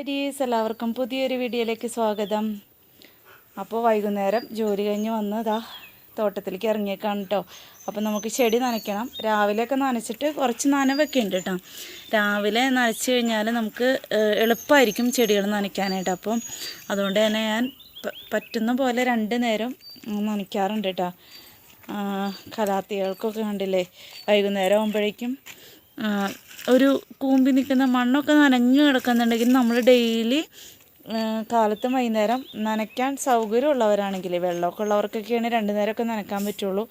Hi ഡീസ് എല്ലാവർക്കും പുതിയൊരു വീഡിയോയിലേക്ക് സ്വാഗതം. അപ്പോൾ വൈകുന്നേരം ജോലി കഴിഞ്ഞ് വന്നതാ തോട്ടത്തിലേക്ക് ഇറങ്ങിയേക്കാണ് കേട്ടോ അപ്പോൾ നമുക്ക് ചെടി നനയ്ക്കണം. രാവിലെയൊക്കെ നനച്ചിട്ട് കുറച്ച് നനവൊക്കെ ഉണ്ട് കേട്ടോ രാവിലെ നനച്ച് കഴിഞ്ഞാൽ നമുക്ക് എളുപ്പമായിരിക്കും ചെടികൾ നനയ്ക്കാനായിട്ട്. അപ്പം അതുകൊണ്ട് തന്നെ ഞാൻ പറ്റുന്ന പോലെ രണ്ട് നേരം നനയ്ക്കാറുണ്ട് കേട്ടോ കലാത്തികൾക്കൊക്കെ കണ്ടില്ലേ? വൈകുന്നേരം ആകുമ്പോഴേക്കും ഒരു കൂമ്പി നിൽക്കുന്ന മണ്ണൊക്കെ നനഞ്ഞു കിടക്കുന്നുണ്ടെങ്കിൽ നമ്മൾ ഡെയിലി കാലത്തും വൈകുന്നേരം നനയ്ക്കാൻ സൗകര്യമുള്ളവരാണെങ്കിൽ വെള്ളമൊക്കെ ഉള്ളവർക്കൊക്കെയാണ് രണ്ട് നേരമൊക്കെ നനയ്ക്കാൻ പറ്റുള്ളൂ.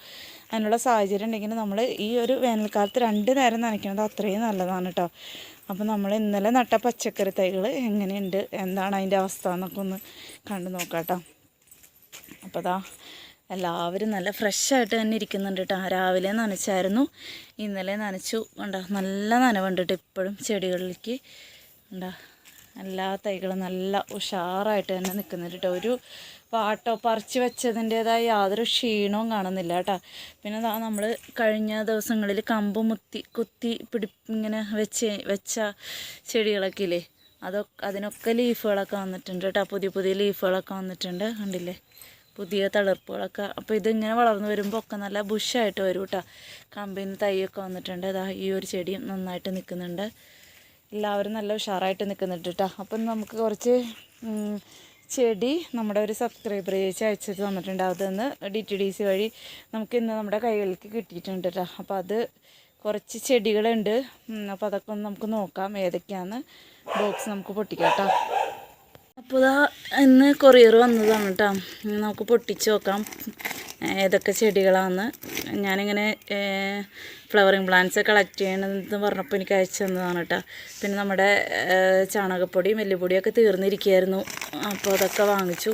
അതിനുള്ള സാഹചര്യം ഉണ്ടെങ്കിൽ നമ്മൾ ഈ ഒരു വേനൽക്കാലത്ത് രണ്ട് നേരം നനയ്ക്കുന്നത് അത്രയും നല്ലതാണ് കേട്ടോ അപ്പോൾ നമ്മൾ ഇന്നലെ നട്ട പച്ചക്കറി തൈകൾ എങ്ങനെയുണ്ട് എന്താണ് അതിന്റെ അവസ്ഥ എന്നൊക്കെ ഒന്ന് കണ്ടു നോക്കാം കേട്ടോ അപ്പോൾ ദാ എല്ലാവരും നല്ല ഫ്രഷായിട്ട് തന്നെ ഇരിക്കുന്നുണ്ട് കേട്ടോ രാവിലെ നനച്ചായിരുന്നു. ഇന്നലെ നനച്ചു. കണ്ടോ? നല്ല നനവുണ്ട് കേട്ടോ ഇപ്പോഴും ചെടികളിലേക്ക്. കണ്ടോ? എല്ലാ തൈകളും നല്ല ഉഷാറായിട്ട് തന്നെ നിൽക്കുന്നുണ്ട് കേട്ടോ ഒരു പാട്ടോ പറിച്ച് വെച്ചതിന്റേതായ യാതൊരു ക്ഷീണവും കാണുന്നില്ല കേട്ടോ പിന്നെ നമ്മൾ കഴിഞ്ഞ ദിവസങ്ങളിൽ കമ്പ് മുത്തി കുത്തി പിടി ഇങ്ങനെ വെച്ച് വെച്ച ചെടികളൊക്കെ ഇല്ലേ? അതൊക്കെ അതിനൊക്കെ ലീഫുകളൊക്കെ വന്നിട്ടുണ്ട് കേട്ടോ പുതിയ പുതിയ ലീഫുകളൊക്കെ വന്നിട്ടുണ്ട്. കണ്ടില്ലേ? പുതിയ തളിർപ്പുകളൊക്കെ. അപ്പോൾ ഇതിങ്ങനെ വളർന്നു വരുമ്പോൾ ഒക്കെ നല്ല ബുഷായിട്ട് വരും കേട്ടോ കമ്പിന് തൈയൊക്കെ വന്നിട്ടുണ്ട്. ഇതാ ഈ ഒരു ചെടിയും നന്നായിട്ട് നിൽക്കുന്നുണ്ട് എല്ലാവരും നല്ല ഉഷാറായിട്ട് നിൽക്കുന്നുണ്ട് കേട്ടോ അപ്പം നമുക്ക് കുറച്ച് ചെടി നമ്മുടെ ഒരു സബ്സ്ക്രൈബർ ചേച്ചി അയച്ചിട്ട് തന്നിട്ടുണ്ട് അതൊന്ന് ഡി ടി ഡി സി വഴി നമുക്ക് ഇന്ന് നമ്മുടെ കൈകളിലേക്ക് കിട്ടിയിട്ടുണ്ട് കേട്ടോ അപ്പോൾ അത് കുറച്ച് ചെടികളുണ്ട്. അപ്പോൾ അതൊക്കെ ഒന്ന് നമുക്ക് നോക്കാം. ഏതൊക്കെയാണെന്ന് ബോക്സ് നമുക്ക് പൊട്ടിക്കാം കേട്ടോ അപ്പോൾ ഇതാ ഇന്ന് കൊറിയർ വന്നതാണ് കേട്ടോ. നമുക്ക് പൊട്ടിച്ച് നോക്കാം ഏതൊക്കെ ചെടികളാണെന്ന് ഞാനിങ്ങനെ ഫ്ലവറിങ് പ്ലാന്റ്സ് കളക്ട് ചെയ്യണമെന്ന് പറഞ്ഞപ്പോൾ എനിക്ക് അയച്ചു തന്നതാണ് കേട്ടോ. പിന്നെ നമ്മുടെ ചാണകപ്പൊടി ചാണകപ്പൊടിയും എല്ലുപൊടിയൊക്കെ തീർന്നിരിക്കുകയായിരുന്നു. അപ്പോൾ അതൊക്കെ വാങ്ങിച്ചു.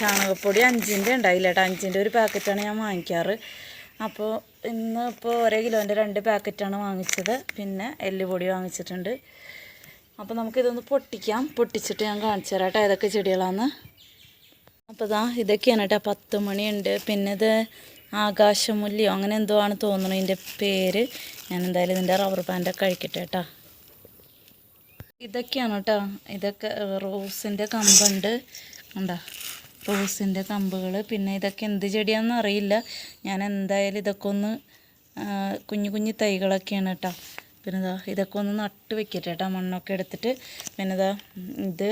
ചാണകപ്പൊടി അഞ്ചിന്റെ ഉണ്ടായില്ല കേട്ടോ. അഞ്ചിന്റെ ഒരു പാക്കറ്റാണ് ഞാൻ വാങ്ങിക്കാറ്. അപ്പോൾ ഇന്ന് ഇപ്പോൾ ഒരേ കിലോന്റെ രണ്ട് പാക്കറ്റാണ് വാങ്ങിച്ചത്. പിന്നെ എല്ലുപൊടി വാങ്ങിച്ചിട്ടുണ്ട്. അപ്പോൾ നമുക്കിതൊന്ന് പൊട്ടിക്കാം. പൊട്ടിച്ചിട്ട് ഞാൻ കാണിച്ചു തരാം കേട്ടോ ഏതൊക്കെ ചെടികളാന്ന്. അപ്പോൾ ഇതാ ഇതൊക്കെയാണ് കേട്ടോ പത്ത് മണിയുണ്ട്. പിന്നെ ഇത് ആകാശമുല്ലിയോ അങ്ങനെ എന്തോ ആണ് തോന്നുന്നു ഇതിന്റെ പേര്. ഞാൻ എന്തായാലും ഇതിന്റെ റബ്ബർ ബാൻഡൊക്കെ കഴിക്കട്ടെ കേട്ടോ ഇതൊക്കെയാണ് കേട്ടോ ഇതൊക്കെ റോസിന്റെ കമ്പുണ്ട്. കണ്ടോ? റോസിന്റെ കമ്പുകൾ പിന്നെ ഇതൊക്കെ എന്ത് ചെടിയാണെന്ന് അറിയില്ല. ഞാൻ എന്തായാലും ഇതൊക്കെ ഒന്ന് കുഞ്ഞു കുഞ്ഞു തൈകളൊക്കെയാണ് കേട്ടോ പിന്നെ ഇതാ ഇതൊക്കെ ഒന്ന് നട്ട് വെക്കട്ടെ കേട്ടോ മണ്ണൊക്കെ എടുത്തിട്ട് പിന്നെ ഇതാ ഇത്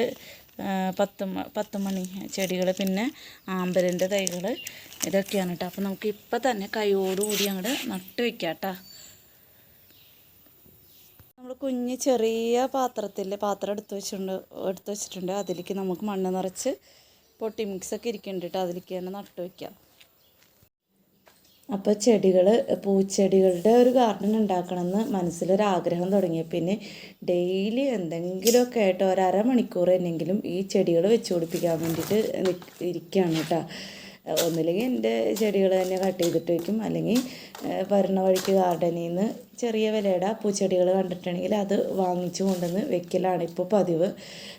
പത്ത് പത്ത് മണി ചെടികൾ പിന്നെ ആമ്പലിന്റെ തൈകൾ ഇതൊക്കെയാണ് കേട്ടോ അപ്പോൾ നമുക്ക് ഇപ്പം തന്നെ കൈയോടുകൂടി അങ്ങോട്ട് നട്ട് വെക്കാം കേട്ടോ നമ്മൾ കുഞ്ഞ് ചെറിയ പാത്രത്തിൽ പാത്രം എടുത്ത് വെച്ചിട്ടുണ്ട് എടുത്ത് വെച്ചിട്ടുണ്ട്. അതിലേക്ക് നമുക്ക് മണ്ണ് നിറച്ച് പൊട്ടി മിക്സൊക്കെ ഇരിക്കുന്നുണ്ട് കേട്ടോ അതിലേക്ക് തന്നെ നട്ട് വയ്ക്കാം അപ്പോൾ ചെടികൾ പൂച്ചെടികളുടെ ഒരു ഗാർഡൻ ഉണ്ടാക്കണമെന്ന് മനസ്സിലൊരാഗ്രഹം തുടങ്ങി. പിന്നെ ഡെയിലി എന്തെങ്കിലുമൊക്കെ ആയിട്ട് ഒരു മണിക്കൂർ എന്നെങ്കിലും ഈ ചെടികൾ വെച്ച് പിടിപ്പിക്കാൻ വേണ്ടിയിട്ട് ഇരിക്കുകയാണ് കേട്ടോ ഒന്നില്ലെങ്കിൽ എന്റെ ചെടികൾ തന്നെ കട്ട് ചെയ്തിട്ട് വയ്ക്കും അല്ലെങ്കിൽ വരണ വഴിക്ക് ഗാർഡനിൽ നിന്ന് ചെറിയ വിലയുടെ പൂച്ചെടികൾ കണ്ടിട്ടുണ്ടെങ്കിൽ അത് വാങ്ങിച്ചു കൊണ്ടുവന്ന് വെക്കലാണ് ഇപ്പോൾ പതിവ്.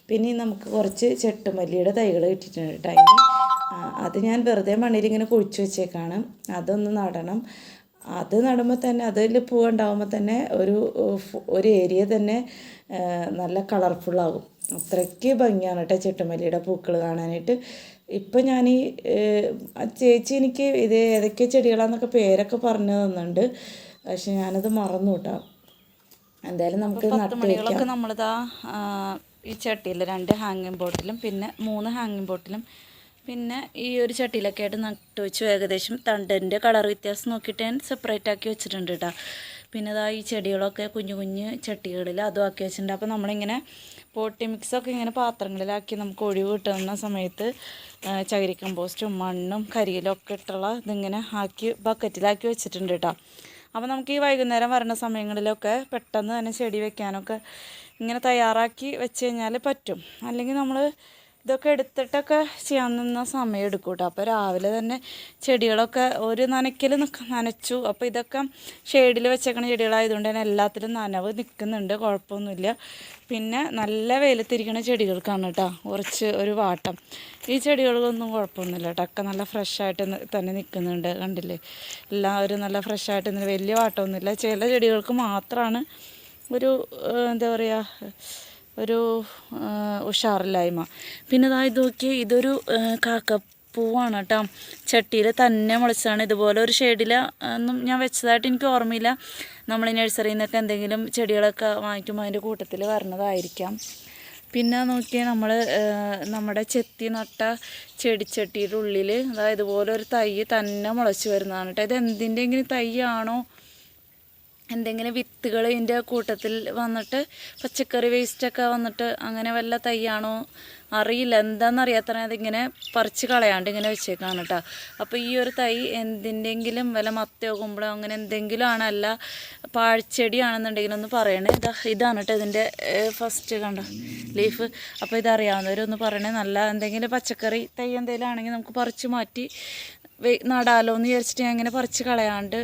പിന്നെ നമുക്ക് കുറച്ച് ചെട്ടുമല്ലിയുടെ തൈകൾ കിട്ടിയിട്ടുണ്ട് കേട്ടോ അത് ഞാൻ വെറുതെ മണ്ണിലിങ്ങനെ കുഴിച്ചു വെച്ചേക്കാണ്. അതൊന്ന് നടണം. അത് നടുമ്പോൾ തന്നെ അതിൽ പൂവുണ്ടാകുമ്പോൾ തന്നെ ഒരു ഒരു ഏരിയ തന്നെ നല്ല കളർഫുള്ളാകും. അത്രയ്ക്ക് ഭംഗിയാണ് കേട്ടോ ചെട്ടുമല്ലിയുടെ പൂക്കൾ കാണാനായിട്ട്. ഇപ്പം ഞാൻ ഈ ചേച്ചി എനിക്ക് ഇത് ഏതൊക്കെ ചെടികളാന്നൊക്കെ പേരൊക്കെ പറഞ്ഞു തന്നിട്ടുണ്ട്. പക്ഷെ ഞാനത് മറന്നു കേട്ടോ എന്തായാലും നമുക്ക് നമ്മളിതാ ഈ ചട്ടിയിൽ രണ്ട് ഹാങ്ങിങ് ബോട്ടിലും പിന്നെ മൂന്ന് ഹാങ്ങിങ് ബോട്ടിലും പിന്നെ ഈ ഒരു ചട്ടിയിലൊക്കെ ആയിട്ട് നട്ട് വെച്ചു. ഏകദേശം തണ്ടിന്റെ കളർ വ്യത്യാസം നോക്കിയിട്ട് ഞാൻ സെപ്പറേറ്റ് ആക്കി വെച്ചിട്ടുണ്ട് കേട്ടോ പിന്നെ ഇതാ ഈ ചെടികളൊക്കെ കുഞ്ഞു കുഞ്ഞ് ചട്ടികളിൽ അതും ആക്കി വെച്ചിട്ടുണ്ട്. അപ്പോൾ നമ്മളിങ്ങനെ പോട്ടി മിക്സൊക്കെ ഇങ്ങനെ പാത്രങ്ങളിലാക്കി നമുക്ക് ഒഴിവ് കിട്ടുന്ന സമയത്ത് ചകിരി കമ്പോസ്റ്റും മണ്ണും കരിയിലും ഒക്കെ ഇട്ടുള്ള ഇതിങ്ങനെ ആക്കി ബക്കറ്റിലാക്കി വെച്ചിട്ടുണ്ട് കേട്ടോ അപ്പോൾ നമുക്ക് ഈ വൈകുന്നേരം വരുന്ന സമയങ്ങളിലൊക്കെ പെട്ടെന്ന് തന്നെ ചെടി വെക്കാനൊക്കെ ഇങ്ങനെ തയ്യാറാക്കി വെച്ച് കഴിഞ്ഞാൽ പറ്റും. അല്ലെങ്കിൽ നമ്മൾ ഇതൊക്കെ എടുത്തിട്ടൊക്കെ ചെയ്യാൻ നിന്ന സമയം എടുക്കും കേട്ടോ അപ്പോൾ രാവിലെ തന്നെ ചെടികളൊക്കെ ഒരു നനയ്ക്കൽ നനച്ചു. അപ്പോൾ ഇതൊക്കെ ഷെയ്ഡിൽ വെച്ചേക്കണ ചെടികളായതുകൊണ്ട് തന്നെ എല്ലാത്തിലും നനവ് നിൽക്കുന്നുണ്ട് കുഴപ്പമൊന്നുമില്ല. പിന്നെ നല്ല വെയിലത്തിരിക്കുന്ന ചെടികൾക്കാണ് കേട്ടോ കുറച്ച് ഒരു വാട്ടം. ഈ ചെടികൾക്കൊന്നും കുഴപ്പമൊന്നുമില്ല കേട്ടോ ഒക്കെ നല്ല ഫ്രഷായിട്ട് തന്നെ നിൽക്കുന്നുണ്ട് കണ്ടില്ലേ? എല്ലാവരും നല്ല ഫ്രഷായിട്ട് വലിയ വാട്ടമൊന്നുമില്ല. ചില ചെടികൾക്ക് മാത്രമാണ് ഒരു എന്താ പറയുക ഒരു ഉഷാറില്ലായ്മ. പിന്നെ ഇതായി നോക്കിയാൽ നോക്കി ഇതൊരു കാക്ക കാക്കപ്പൂവാണ് കേട്ടോ ചട്ടിയിൽ തന്നെ മുളച്ചതാണ് ഇതുപോലെ ഒരു ഷെയ്ഡിൽ ഒന്നും ഞാൻ വെച്ചതായിട്ട് എനിക്ക് ഓർമ്മയില്ല. നമ്മൾ നഴ്സറിയിൽ നിന്നൊക്കെ എന്തെങ്കിലും ചെടികളൊക്കെ വാങ്ങിക്കുമ്പോൾ അതിന്റെ കൂട്ടത്തിൽ വരണതായിരിക്കാം. പിന്നെ നോക്കിയാൽ നമ്മൾ നമ്മുടെ ചെത്തി നട്ട ചെടിച്ചട്ടിയുടെ ഉള്ളിൽ അതായത് ഇതുപോലെ ഒരു തൈ തന്നെ മുളച്ച് വരുന്നതാണ് കേട്ടോ ഇത് എന്തിന്റെങ്കിലും തൈയാണോ? എന്തെങ്കിലും വിത്തുകൾ ഇതിന്റെ കൂട്ടത്തിൽ വന്നിട്ട് പച്ചക്കറി വേസ്റ്റൊക്കെ വന്നിട്ട് അങ്ങനെ വല്ല തൈയാണോ അറിയില്ല. എന്താണെന്നറിയാത്ത അതിങ്ങനെ പറിച്ച് കളയാണ്ട് ഇങ്ങനെ വെച്ചേക്കാണ് കേട്ടോ അപ്പോൾ ഈ ഒരു തൈ എന്തിന്റെങ്കിലും വല്ല മത്തയോ കുമ്പളോ അങ്ങനെ എന്തെങ്കിലും ആണല്ല പാഴ്ചെടിയാണെന്നുണ്ടെങ്കിലൊന്ന് പറയണേ. ഇതാ ഇതാണ് കേട്ടോ ഇതിന്റെ ഫസ്റ്റ് കണ്ട? ലീഫ് അപ്പോൾ ഇതറിയാവുന്നവരൊന്ന് പറയണേ. നല്ല എന്തെങ്കിലും പച്ചക്കറി തൈ എന്തെങ്കിലും ആണെങ്കിൽ നമുക്ക് പറിച്ച് മാറ്റി നടാലോ എന്ന് വിചാരിച്ചിട്ട് ഞാൻ ഇങ്ങനെ പറിച്ച് കളയാണ്ട്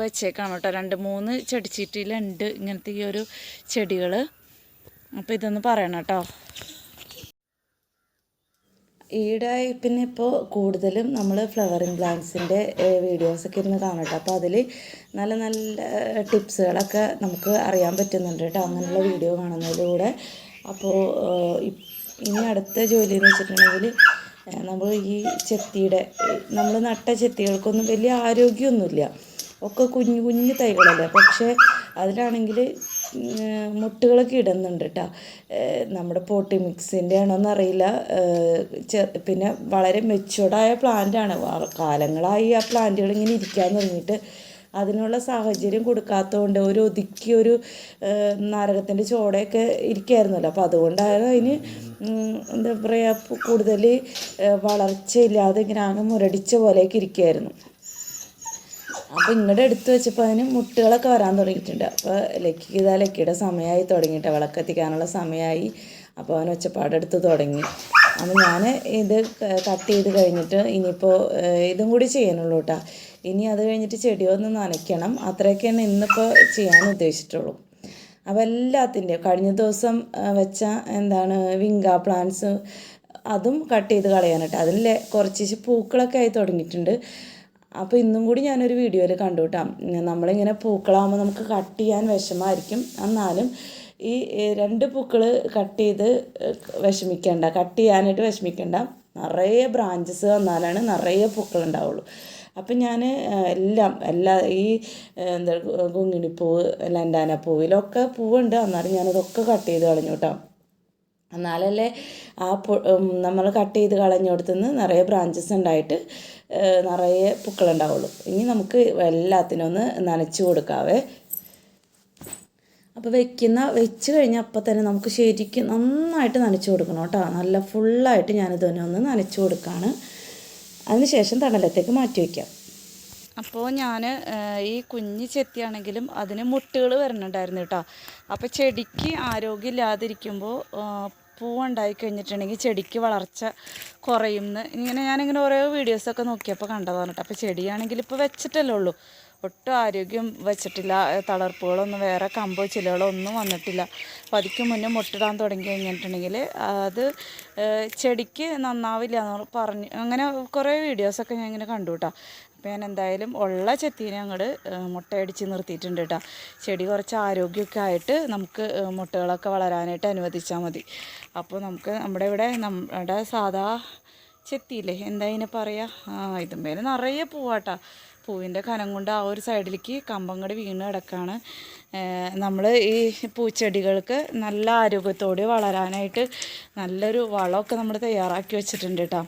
വെച്ചേക്കാണ് കേട്ടോ. രണ്ട് മൂന്ന് ചെടിച്ചീറ്റിയിലുണ്ട് ഇങ്ങനത്തെ ഈ ഒരു ചെടികൾ അപ്പോൾ ഇതൊന്ന് പറയണം കേട്ടോ. ഈയിടെ പിന്നെ ഇപ്പോൾ കൂടുതലും നമ്മൾ ഫ്ലവറിങ് പ്ലാന്റ്സിന്റെ വീഡിയോസൊക്കെ ഇരുന്ന് കാണട്ടോ അപ്പോൾ അതിൽ നല്ല നല്ല ടിപ്സുകളൊക്കെ നമുക്ക് അറിയാൻ പറ്റുന്നുണ്ട് കേട്ടോ. അങ്ങനെയുള്ള വീഡിയോ കാണുന്നതിലൂടെ. അപ്പോൾ ഇനി അടുത്ത ജോലി എന്ന് വെച്ചിട്ടുണ്ടെങ്കിൽ നമ്മൾ ഈ ചെത്തിയുടെ നമ്മൾ നട്ട ചെത്തികൾക്കൊന്നും വലിയ ആരോഗ്യമൊന്നുമില്ല. ഒക്കെ കുഞ്ഞു കുഞ്ഞു തൈകളല്ലേ. പക്ഷേ അതിലാണെങ്കിൽ മുട്ടുകളൊക്കെ ഇടുന്നുണ്ട് കേട്ടോ നമ്മുടെ പോട്ടി മിക്സിന്റെ ആണോന്ന് അറിയില്ല. പിന്നെ വളരെ മെച്ചുവർഡായ പ്ലാന്റാണ് കാലങ്ങളായി ആ പ്ലാന്റുകൾ ഇങ്ങനെ ഇരിക്കാൻ തുടങ്ങിയിട്ട് അതിനുള്ള സാഹചര്യം കൊടുക്കാത്തതുകൊണ്ട് ഒരു ഒതുക്കി ഒരു നാരകത്തിന്റെ ചോടയൊക്കെ ഇരിക്കുകയായിരുന്നല്ലോ അപ്പോൾ അതുകൊണ്ടാണ് അതിന് എന്താ പറയുക കൂടുതൽ വളർച്ചയില്ലാതെ ഇങ്ങനെ ആകെ മുരടിച്ച പോലെയൊക്കെ ഇരിക്കുമായിരുന്നു അപ്പോൾ ഇങ്ങോട്ട് എടുത്തു വെച്ചപ്പോൾ അതിന് മുട്ടുകളൊക്കെ വരാൻ തുടങ്ങിയിട്ടുണ്ട്. അപ്പോൾ ലക്കിത ലക്കിയുടെ സമയമായി തുടങ്ങിയിട്ട് വിളക്കെത്തിക്കാനുള്ള സമയമായി അപ്പോൾ അവൻ ഒച്ചപ്പാടെടുത്ത് തുടങ്ങി. അപ്പോൾ ഞാൻ ഇത് കട്ട് ചെയ്ത് കഴിഞ്ഞിട്ട് ഇനിയിപ്പോൾ ഇതും കൂടി ചെയ്യാനുള്ളൂ കേട്ടോ ഇനി അത് കഴിഞ്ഞിട്ട് ചെടിയൊന്ന് നനയ്ക്കണം. അത്രയൊക്കെയാണ് ഇന്നിപ്പോൾ ചെയ്യാൻ ഉദ്ദേശിച്ചിട്ടുള്ളൂ. അപ്പോൾ എല്ലാത്തിന്റെയും കഴിഞ്ഞ ദിവസം വെച്ച എന്താണ് വിങ്ക പ്ലാന്റ്സ് അതും കട്ട് ചെയ്ത് കളയാനായിട്ട്. അതിൽ കുറച്ച് പൂക്കളൊക്കെ ആയി തുടങ്ങിയിട്ടുണ്ട്. അപ്പോൾ ഇന്നും കൂടി ഞാനൊരു വീഡിയോയിൽ കണ്ടു കേട്ടാം നമ്മളിങ്ങനെ പൂക്കളാകുമ്പോൾ നമുക്ക് കട്ട് ചെയ്യാൻ വിഷമമായിരിക്കും എന്നാലും ഈ രണ്ട് പൂക്കൾ കട്ട് ചെയ്ത് വിഷമിക്കേണ്ട കട്ട് ചെയ്യാനായിട്ട് വിഷമിക്കേണ്ട നിറയെ ബ്രാഞ്ചസ് വന്നാലാണ് നിറയെ പൂക്കൾ ഉണ്ടാവുള്ളൂ. അപ്പം ഞാൻ എല്ലാം എല്ലാ ഈ എന്താ ഗുങ്ങിണിപ്പൂവ് ലണ്ടാന ഇതിലൊക്കെ പൂവുണ്ട്. എന്നാലും ഞാനതൊക്കെ കട്ട് ചെയ്ത് കളഞ്ഞു കേട്ടോ എന്നാലല്ലേ ആ നമ്മൾ കട്ട് ചെയ്ത് കളഞ്ഞിടത്തുനിന്ന് നിറയെ ബ്രാഞ്ചസ് ഉണ്ടായിട്ട് നിറയെ പൂക്കളുണ്ടാവുള്ളൂ. ഇനി നമുക്ക് എല്ലാത്തിനും ഒന്ന് നനച്ച് കൊടുക്കാവേ. അപ്പോൾ വെക്കുന്ന വെച്ച് കഴിഞ്ഞാൽ അപ്പം തന്നെ നമുക്ക് ശരിക്കും നന്നായിട്ട് നനച്ച് കൊടുക്കണം കേട്ടോ. നല്ല ഫുള്ളായിട്ട് ഞാനിതൊന്നെ ഒന്ന് നനച്ച് കൊടുക്കുകയാണ് അതിന് ശേഷം തണലത്തേക്ക് മാറ്റി വയ്ക്കാം അപ്പോൾ ഞാൻ ഈ കുഞ്ഞ് ചെത്തിയാണെങ്കിലും അതിന് മുട്ടുകൾ വരണുണ്ടായിരുന്നു കേട്ടോ. അപ്പോൾ ചെടിക്ക് ആരോഗ്യമില്ലാതിരിക്കുമ്പോൾ പൂവുണ്ടായി കഴിഞ്ഞിട്ടുണ്ടെങ്കിൽ ചെടിക്ക് വളർച്ച കുറയുമെന്ന് ഇങ്ങനെ ഞാനിങ്ങനെ ഓരോ വീഡിയോസൊക്കെ നോക്കിയപ്പോൾ കണ്ടതാണ് കേട്ടോ. അപ്പോൾ ചെടിയാണെങ്കിൽ ഇപ്പോൾ വെച്ചിട്ടല്ലേ ഉള്ളൂ. ഒട്ടും ആരോഗ്യം വെച്ചിട്ടില്ല. തളർപ്പുകളൊന്നും വേറെ കമ്പോ ചിലകളോ ഒന്നും വന്നിട്ടില്ല. അപ്പോൾ അതിക്ക് മുന്നേ മുട്ടിടാൻ തുടങ്ങി കഴിഞ്ഞിട്ടുണ്ടെങ്കിൽ അത് ചെടിക്ക് നന്നാവില്ല എന്ന് പറഞ്ഞു അങ്ങനെ കുറേ വീഡിയോസൊക്കെ ഞാൻ ഇങ്ങനെ കണ്ടു കേട്ടോ അപ്പോൾ ഞാൻ എന്തായാലും ഉള്ള ചെത്തീനെ അങ്ങോട്ട് മുട്ടയടിച്ച് നിർത്തിയിട്ടുണ്ട് കേട്ടോ ചെടി കുറച്ച് ആരോഗ്യമൊക്കെ ആയിട്ട് നമുക്ക് മുട്ടകളൊക്കെ വളരാനായിട്ട് അനുവദിച്ചാൽ മതി. അപ്പോൾ നമുക്ക് നമ്മുടെ ഇവിടെ നമ്മുടെ സാധാ ചെത്തിയില്ലേ എന്താ ഇതിനെ പറയുക ഇതുമേലെ നിറയെ പൂവാട്ടാ പൂവിന്റെ കനം കൊണ്ട് ആ ഒരു സൈഡിലേക്ക് കമ്പം കൂടി വീണ് കിടക്കുകയാണ് നമ്മൾ ഈ പൂച്ചെടികൾക്ക് നല്ല ആരോഗ്യത്തോടെ വളരാനായിട്ട് നല്ലൊരു വളമൊക്കെ നമ്മൾ തയ്യാറാക്കി വെച്ചിട്ടുണ്ട് കേട്ടോ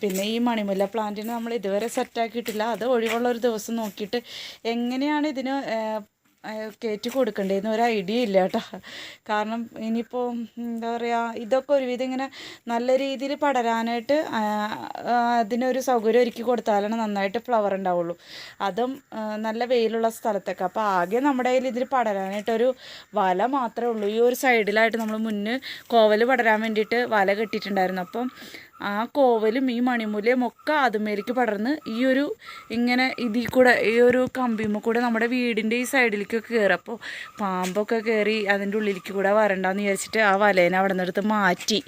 പിന്നെ ഈ മണിമുല്ല പ്ലാന്റിന് നമ്മൾ ഇതുവരെ സെറ്റാക്കിയിട്ടില്ല അത് ഒഴിവുള്ള ഒരു ദിവസം നോക്കിയിട്ട് എങ്ങനെയാണ് ഇതിന് കയറ്റി കൊടുക്കേണ്ടതെന്ന് ഒരു ഐഡിയ ഇല്ല കേട്ടോ. കാരണം ഇനിയിപ്പോൾ എന്താ പറയുക ഇതൊക്കെ ഒരുവിധം ഇങ്ങനെ നല്ല രീതിയിൽ പടരാനായിട്ട് അതിനൊരു സൗകര്യം ഒരുക്കി കൊടുത്താലാണ് നന്നായിട്ട് ഫ്ലവർ ഉണ്ടാവുള്ളൂ. അതും നല്ല വെയിലുള്ള സ്ഥലത്തൊക്കെ. അപ്പോൾ ആകെ നമ്മുടെ കയ്യിൽ ഇതിൽ പടരാനായിട്ടൊരു വല മാത്രമേ ഉള്ളൂ. ഈ ഒരു സൈഡിലായിട്ട് നമ്മൾ മുന്നേ കോവൽ പടരാൻ വേണ്ടിയിട്ട് വല കെട്ടിയിട്ടുണ്ടായിരുന്നു. അപ്പം ആ കോവലും ഈ മണിമുലയും ഒക്കെ അതുമേലേക്ക് പടർന്ന് ഈ ഒരു ഇങ്ങനെ ഇതിൽ കൂടെ ഈ ഒരു കമ്പിമ്മ കൂടെ നമ്മുടെ വീടിന്റെ ഈ സൈഡിലേക്കൊക്കെ കയറി. അപ്പോൾ പാമ്പൊക്കെ കയറി അതിന്റെ ഉള്ളിലേക്ക് കൂടെ വരണ്ടെന്ന് വിചാരിച്ചിട്ട് ആ വലേനെ അവിടെ നിന്നെടുത്ത് മാറ്റി.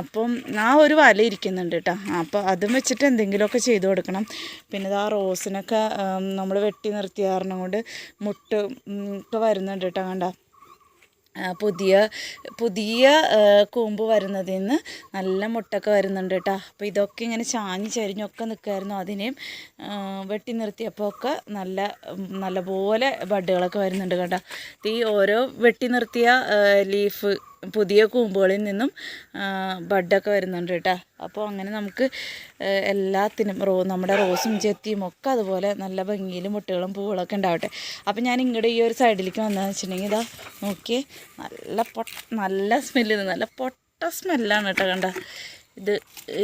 അപ്പം ആ ഒരു വല ഇരിക്കുന്നുണ്ട് കേട്ടോ. അപ്പോൾ അതും വെച്ചിട്ട് എന്തെങ്കിലുമൊക്കെ ചെയ്ത് കൊടുക്കണം. പിന്നെ ആ റോസിനൊക്കെ നമ്മൾ വെട്ടി നിർത്തിയ കാരണം കൊണ്ട് മുട്ട് ഒക്കെ വരുന്നുണ്ട് കേട്ടോ കണ്ട. പുതിയ പുതിയ കൂമ്പ് വരുന്നതിൽ നിന്ന് നല്ല മുട്ടൊക്കെ വരുന്നുണ്ട് കേട്ടോ അപ്പോൾ ഇതൊക്കെ ഇങ്ങനെ ചാഞ്ഞ് ചരിഞ്ഞൊക്കെ നിൽക്കുമായിരുന്നു അതിനെയും വെട്ടി നിർത്തിയപ്പോൾ ഒക്കെ നല്ല നല്ലപോലെ ബഡുകളൊക്കെ വരുന്നുണ്ട് കേട്ടോ ഈ ഓരോ വെട്ടി നിർത്തിയ ലീഫ് പുതിയ കൂമ്പുകളിൽ നിന്നും ബഡൊക്കെ വരുന്നുണ്ട് കേട്ടോ. അപ്പോൾ അങ്ങനെ നമുക്ക് എല്ലാത്തിനും റോ നമ്മുടെ റോസും ചെത്തിയും ഒക്കെ അതുപോലെ നല്ല ഭംഗിയിൽ മുട്ടുകളും പൂവുകളൊക്കെ ഉണ്ടാവട്ടെ. അപ്പോൾ ഞാൻ ഇങ്ങോട്ട് ഈ ഒരു സൈഡിലേക്ക് വന്നതെന്ന് വെച്ചിട്ടുണ്ടെങ്കിൽ ഇതാ നോക്കിയേ നല്ല പൊട്ട നല്ല സ്മെല്ല് നല്ല പൊട്ട സ്മെല്ലാണ് കേട്ടോ കണ്ട. ഇത്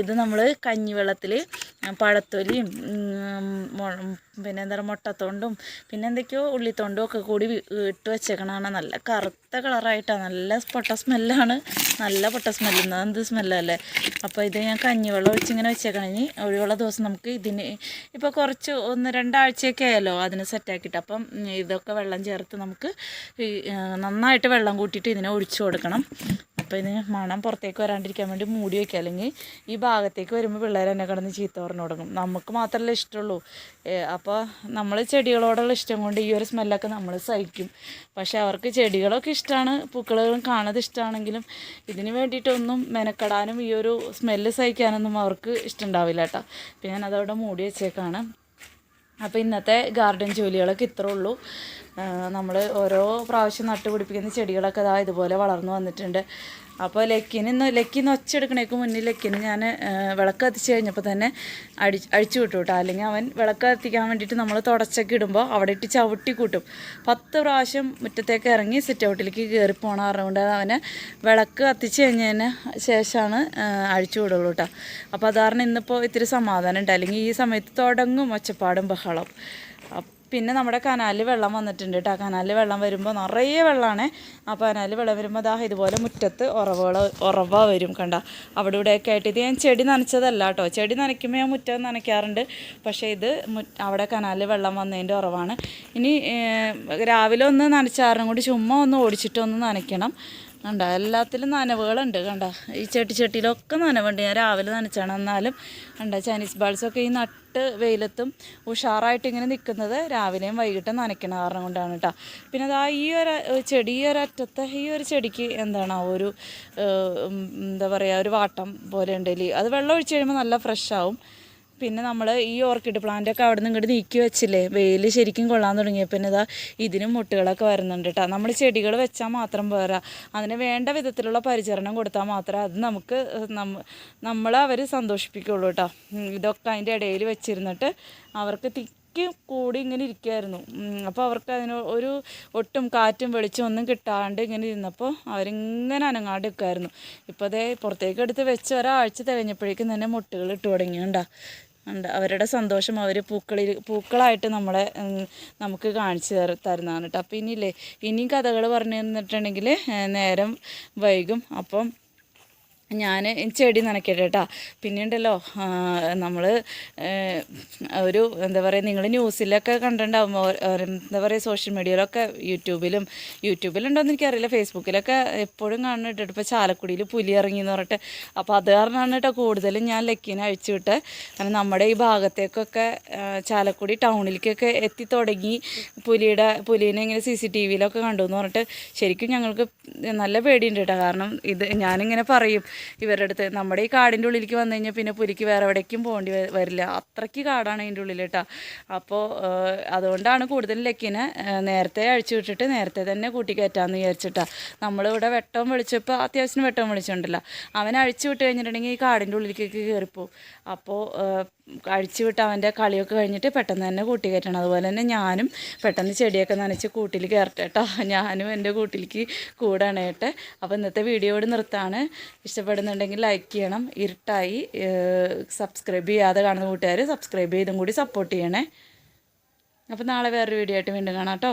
ഇത് നമ്മൾ കഞ്ഞിവെള്ളത്തിൽ പഴത്തൊലിയും പിന്നെ എന്താ പറയുക മുട്ടത്തോണ്ടും പിന്നെ എന്തൊക്കെയോ ഉള്ളിത്തോണ്ടും ഒക്കെ കൂടി ഇട്ട് വെച്ചേക്കണാണ് നല്ല കറുത്ത കളറായിട്ടാണ് നല്ല പൊട്ട സ്മെല്ലാണ്. നല്ല പൊട്ട സ്മെല്ല് എന്ത് സ്മെല്ലല്ലേ? അപ്പോൾ ഇത് ഞാൻ കഞ്ഞിവെള്ളം ഒഴിച്ചിങ്ങനെ വെച്ചേക്കണി. ഒഴിവുള്ള ദിവസം നമുക്ക് ഇതിന് ഇപ്പോൾ കുറച്ച് ഒന്ന് രണ്ടാഴ്ചയൊക്കെ ആയല്ലോ അതിന് സെറ്റാക്കിയിട്ട്. അപ്പം ഇതൊക്കെ വെള്ളം ചേർത്ത് നമുക്ക് നന്നായിട്ട് വെള്ളം കൂട്ടിയിട്ട് ഇതിനെ ഒഴിച്ചു കൊടുക്കണം. അപ്പോൾ ഇതിന് മണം പുറത്തേക്ക് വരാണ്ടിരിക്കാൻ വേണ്ടി മൂടി വയ്ക്കുക അല്ലെങ്കിൽ ഈ ഭാഗത്തേക്ക് വരുമ്പോൾ പിള്ളേർ എന്നെ കിടന്ന് ചീത്ത പറഞ്ഞു തുടങ്ങും. നമുക്ക് മാത്രമല്ല ഇഷ്ടമുള്ളൂ. അപ്പോൾ നമ്മൾ ചെടികളോടുള്ള ഇഷ്ടം കൊണ്ട് ഈ ഒരു സ്മെല്ലൊക്കെ നമ്മൾ സഹിക്കും. പക്ഷെ അവർക്ക് ചെടികളൊക്കെ ഇഷ്ടമാണ്. പൂക്കളും കാണുന്നത് ഇഷ്ടമാണെങ്കിലും ഇതിന് വേണ്ടിയിട്ടൊന്നും മെനക്കെടാനും ഈ ഒരു സ്മെല്ല് സഹിക്കാനൊന്നും അവർക്ക് ഇഷ്ടമുണ്ടാവില്ല കേട്ടോ. പിന്നെ ഞാൻ അതവിടെ മൂടി വെച്ചേക്കാണ്. അപ്പോൾ ഇന്നത്തെ ഗാർഡൻ ജോലികളൊക്കെ ഇത്രേ ഉള്ളൂ. നമ്മൾ ഓരോ പ്രാവശ്യം നട്ടുപിടിപ്പിക്കുന്ന ചെടികളൊക്കെ ഇതാ ഇതുപോലെ വളർന്നു വന്നിട്ടുണ്ട്. അപ്പോൾ ലക്കിന് ഇന്ന് ലക്കിന്ന് ഒച്ചെടുക്കണേക്ക് മുന്നിൽ ലക്കിന് ഞാൻ വിളക്ക് കത്തിച്ച് കഴിഞ്ഞപ്പോൾ തന്നെ അടി അഴിച്ചു വിട്ടു കേട്ടോ. അല്ലെങ്കിൽ അവൻ വിളക്ക് കത്തിക്കാൻ വേണ്ടിയിട്ട് നമ്മൾ തുടച്ചൊക്കെ ഇടുമ്പോൾ അവിടെ ഇട്ട് ചവിട്ടി കൂട്ടും. പത്ത് പ്രാവശ്യം മുറ്റത്തേക്ക് ഇറങ്ങി സിറ്റ് ഔട്ടിലേക്ക് കയറി പോണ പറഞ്ഞുകൊണ്ട് അവനെ വിളക്ക് കത്തിച്ച് കഴിഞ്ഞതിന് ശേഷമാണ് അഴിച്ചു വിടുള്ളൂ കേട്ടോ. അപ്പോൾ അത് ഇന്നിപ്പോൾ ഇത്തിരി സമാധാനം ഉണ്ട്. അല്ലെങ്കിൽ ഈ സമയത്ത് തുടങ്ങും ഒച്ചപ്പാടും ബഹളം. പിന്നെ നമ്മുടെ കനാലിൽ വെള്ളം വന്നിട്ടുണ്ട് കേട്ടോ കനാലിൽ വെള്ളം വരുമ്പോൾ നിറയെ വെള്ളമാണ് അപ്പോൾ കനാലിൽ വെള്ളം വരുമ്പോൾ ദാ ഇതുപോലെ മുറ്റത്ത് ഉറവുകൾ ഉറവ വരും കണ്ട. അവിടെ ഇവിടെയൊക്കെ ആയിട്ട് ഇത് ഞാൻ ചെടി നനച്ചതല്ല കേട്ടോ ചെടി നനയ്ക്കുമ്പോൾ ഞാൻ മുറ്റം നനയ്ക്കാറുണ്ട്. പക്ഷേ ഇത് അവിടെ കനാലിൽ വെള്ളം വന്നതിന്റെ ഉറവാണ്. ഇനി രാവിലെ ഒന്ന് നനച്ചാറും കൂടി ചുമ്മാ ഒന്ന് ഓടിച്ചിട്ടൊന്ന് നനയ്ക്കണം കണ്ട. എല്ലാത്തിലും നനവുകളുണ്ട് കണ്ട. ഈ ചെട്ടി ചെട്ടിയിലൊക്കെ നനവുണ്ട്. ഞാൻ രാവിലെ നനച്ചാണ് എന്നാലും കണ്ട. ചൈനീസ് ബാൾസൊക്കെ ഈ നട്ട് വെയിലത്തും ഉഷാറായിട്ട് ഇങ്ങനെ നിൽക്കുന്നത് രാവിലെയും വൈകിട്ടും നനയ്ക്കണ കാരണം കൊണ്ടാണ് കേട്ടോ പിന്നെ അതാ ഈ ഒരു ചെടി ഈ ഒരറ്റത്തെ ഈ ഒരു ചെടിക്ക് എന്താണ് ആ ഒരു എന്താ പറയുക ഒരു വാട്ടം പോലെ ഉണ്ടെങ്കിൽ അത് വെള്ളം ഒഴിച്ച് കഴിയുമ്പോൾ നല്ല ഫ്രഷ് ആവും. പിന്നെ നമ്മൾ ഈ ഓർക്കിഡ് പ്ലാന്റൊക്കെ അവിടെ നിന്ന് ഇങ്ങോട്ട് നീക്കി വെച്ചില്ലേ? വെയിൽ ശരിക്കും കൊള്ളാൻ തുടങ്ങിയപ്പോൾ പിന്നെ ഇതാ ഇതിനും മുട്ടുകളൊക്കെ വരുന്നുണ്ട് കേട്ടോ നമ്മൾ ചെടികൾ വെച്ചാൽ മാത്രം പോരാ. അതിന് വേണ്ട വിധത്തിലുള്ള പരിചരണം കൊടുത്താൽ മാത്രമേ അത് നമുക്ക് നമ്മൾ അവർ സന്തോഷിപ്പിക്കുള്ളൂ കേട്ടോ ഇതൊക്കെ അതിന്റെ ഇടയിൽ വെച്ചിരുന്നിട്ട് അവർക്ക് തിക്കി കൂടി ഇങ്ങനെ ഇരിക്കുമായിരുന്നു അപ്പോൾ അവർക്ക് അതിന് ഒരു ഒട്ടും കാറ്റും വെളിച്ചം ഒന്നും കിട്ടാണ്ട് ഇങ്ങനെ ഇരുന്നപ്പോൾ അവരിങ്ങനെ അനങ്ങാണ്ട് നിൽക്കുമായിരുന്നു ഇപ്പോൾ അതേ പുറത്തേക്ക് എടുത്ത് വെച്ച് ഒരാഴ്ച തികഞ്ഞപ്പോഴേക്കും തന്നെ മുട്ടുകൾ ഇട്ട് തുടങ്ങിയുണ്ടാ ഉണ്ട്. അവരുടെ സന്തോഷം അവർ പൂക്കളിൽ പൂക്കളായിട്ട് നമ്മളെ നമുക്ക് കാണിച്ചു തര തരുന്നതാണ് കേട്ടോ അപ്പോൾ ഇനിയില്ലേ ഇനിയും കഥകൾ പറഞ്ഞു തന്നിട്ടുണ്ടെങ്കിൽ നേരം വൈകും. അപ്പം ഞാൻ ചെടി നനയ്ക്കട്ടെ കേട്ടോ പിന്നെ ഉണ്ടല്ലോ നമ്മൾ ഒരു എന്താ പറയുക നിങ്ങൾ ന്യൂസിലൊക്കെ കണ്ടിട്ടുണ്ടാവും. എന്താ പറയുക സോഷ്യൽ മീഡിയയിലൊക്കെ യൂട്യൂബിലും യൂട്യൂബിലുണ്ടോയെന്ന് എനിക്കറിയില്ല. ഫേസ്ബുക്കിലൊക്കെ എപ്പോഴും കാണുന്നുണ്ട് ഇപ്പോൾ ചാലക്കുടിയിൽ പുലി ഇറങ്ങി എന്ന് പറഞ്ഞിട്ട്. അപ്പോൾ അത് കാരണമാണ് കേട്ടോ കൂടുതലും ഞാൻ ലക്കിനെ അഴിച്ചു വിട്ട്. കാരണം നമ്മുടെ ഈ ഭാഗത്തേക്കൊക്കെ ചാലക്കുടി ടൗണിലേക്കൊക്കെ എത്തി തുടങ്ങി. പുലിയുടെ പുലീനെ ഇങ്ങനെ സി സി ടി വിയിലൊക്കെ കണ്ടു എന്ന് പറഞ്ഞിട്ട് ശരിക്കും ഞങ്ങൾക്ക് നല്ല പേടിയുണ്ട് കേട്ടോ കാരണം ഇത് ഞാനിങ്ങനെ പറയും. ഇവരുടെ അടുത്ത് നമ്മുടെ ഈ കാടിന്റെ ഉള്ളിലേക്ക് വന്നു കഴിഞ്ഞാൽ പിന്നെ പുലിക്ക് വേറെ എവിടേക്കും പോകേണ്ടി വരില്ല. അത്രയ്ക്ക് കാടാണ് അതിന്റെ ഉള്ളിൽ കേട്ടോ. അപ്പോൾ അതുകൊണ്ടാണ് കൂടുതൽ ലക്കിനെ നേരത്തെ അഴിച്ചു വിട്ടിട്ട് നേരത്തെ തന്നെ കൂട്ടി കയറ്റാമെന്ന് വിചാരിച്ചിട്ടാ. നമ്മളിവിടെ വെട്ടവും വിളിച്ചപ്പോൾ അത്യാവശ്യം വെട്ടവും വിളിച്ചിട്ടുണ്ടല്ലോ. അവൻ അഴിച്ചു വിട്ട് കഴിഞ്ഞിട്ടുണ്ടെങ്കിൽ ഈ കാടിന്റെ ഉള്ളിലേക്ക് കയറിപ്പോവും. അപ്പോൾ അഴിച്ചു വിട്ട് അവന്റെ കളിയൊക്കെ കഴിഞ്ഞിട്ട് പെട്ടെന്ന് തന്നെ കൂട്ടി കയറ്റണം. അതുപോലെ തന്നെ ഞാനും പെട്ടെന്ന് ചെടിയൊക്കെ നനച്ച് കൂട്ടിൽ കയറട്ടെ കേട്ടോ ഞാനും എന്റെ കൂട്ടിലേക്ക് കൂടാണ് കേട്ടെ അപ്പോൾ ഇന്നത്തെ വീഡിയോയോട് നിർത്താണ്. ഇഷ്ടപ്പെടുന്നുണ്ടെങ്കിൽ ലൈക്ക് ചെയ്യണം. ഇരുട്ടായി സബ്സ്ക്രൈബ് ചെയ്യാതെ കാണുന്ന കൂട്ടുകാർ സബ്സ്ക്രൈബ് ചെയ്തും കൂടി സപ്പോർട്ട് ചെയ്യണേ. അപ്പോൾ നാളെ വേറൊരു വീഡിയോ ആയിട്ട് വീണ്ടും കാണാം കേട്ടോ